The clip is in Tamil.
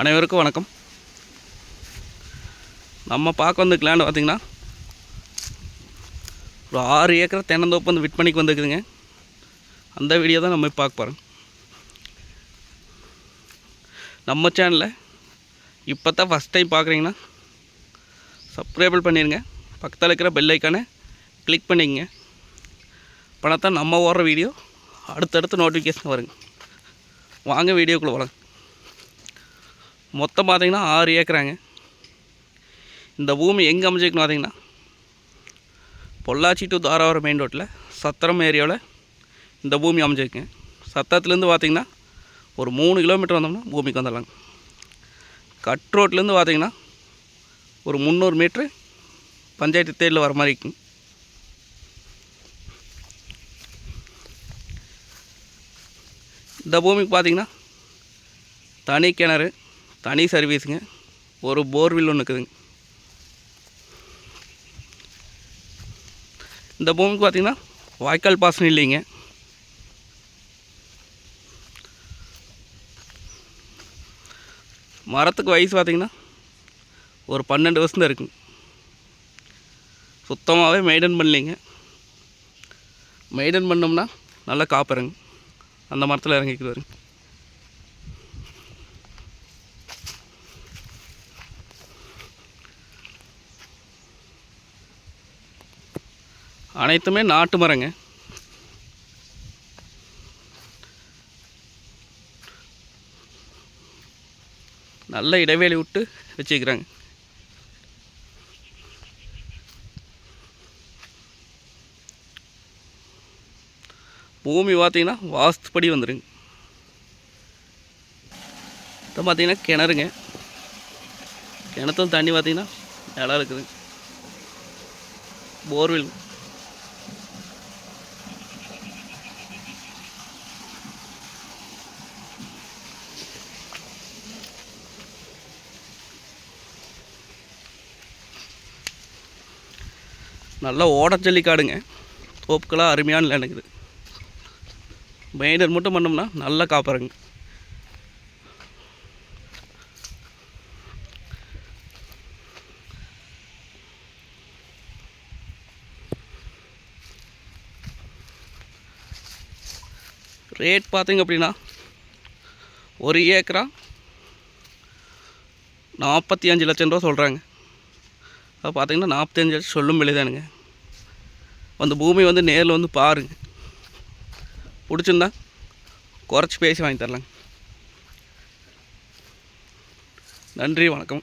அனைவருக்கும் வணக்கம். நம்ம பார்க்க வந்த லேண்டு பார்த்திங்கன்னா ஒரு ஆறு ஏக்கர் தென்னந்தோப்பு வந்து விற்பனைக்கு வந்துருக்குதுங்க. அந்த வீடியோ தான் நம்ம பார்க்க போகிறோம் நம்ம சேனலில் இப்போ தான் ஃபஸ்ட் டைம் பார்க்குறீங்கன்னா சப்ஸ்கிரைபிள் பண்ணிடுங்க பக்கத்தில் இருக்கிற பெல் ஐக்கானை கிளிக் பண்ணிக்கங்க. அப்போனா தான் நம்ம ஓடுற வீடியோ அடுத்தடுத்து நோட்டிஃபிகேஷன் வருங்க. வாங்க வீடியோக்குள்ளே வளங்க மொத்தம் பார்த்திங்கன்னா ஆறு ஏக்கராங்க. இந்த பூமி எங்கே அமைஞ்சிருக்குன்னு பார்த்திங்கன்னா பொள்ளாச்சி டு தாராவரம் மெயின் ரோட்டில் சத்திரம் ஏரியாவில் இந்த பூமி அமைஞ்சிருக்குங்க. சத்தத்துலேருந்து பார்த்திங்கன்னா ஒரு மூணு கிலோமீட்டர் வந்தோம்னா பூமிக்கு வந்துடலாங்க. கட் ரோட்லேருந்து பார்த்திங்கன்னா ஒரு முந்நூறு மீட்ரு பஞ்சாயத்து தேர்டில் வர மாதிரி இருக்குங்க. இந்த பூமிக்கு பார்த்தீங்கன்னா தனி கிணறு தனி சர்வீஸுங்க. ஒரு போர்வில் ஒன்று இருக்குதுங்க. இந்த பூமிக்கு பார்த்திங்கன்னா வாய்க்கால் பாசனம் இல்லைங்க. மரத்துக்கு வயசு பார்த்திங்கன்னா ஒரு பன்னெண்டு வருஷம் தான் இருக்குங்க. சுத்தமாகவே மெயின்டைன் பண்ணலிங்க. மெயின்டைன் பண்ணோம்னா நல்லா காப்பருங்க. அந்த மரத்தில் இறங்கிக்குது வருங்க அனைத்துமே நாட்டு மரங்க. நல்ல இடைவேளை விட்டு வச்சுக்கிறாங்க. பூமி பார்த்தீங்கன்னா வாஸ்துப்படி வந்துருங்க. இப்போ பார்த்திங்கன்னா கிணறுங்க. கிணத்துல தண்ணி பார்த்திங்கன்னா நிலம் இருக்குதுங்க. போர்வெல். நல்லா ஓடச்சல்லி காடுங்க தோப்புக்கெல்லாம் அருமையான லேண்ட் இருக்குது மட்டும் பண்ணோம்னா நல்லா காப்பாருங்க. ரேட் பார்த்தீங்க அப்படின்னா ஒரு ஏக்கரா நாற்பத்தி அஞ்சு லட்சம் ரூபா சொல்கிறாங்க அது பார்த்தீங்கன்னா நாற்பத்தஞ்சு லட்சம் சொல்லும் விலைதானுங்க அந்த பூமி வந்து நேரில் வந்து பாருங்க. பிடிச்சிருந்தா குறைச்சி பேசி வாங்கி தரலாங்க. நன்றி வணக்கம்.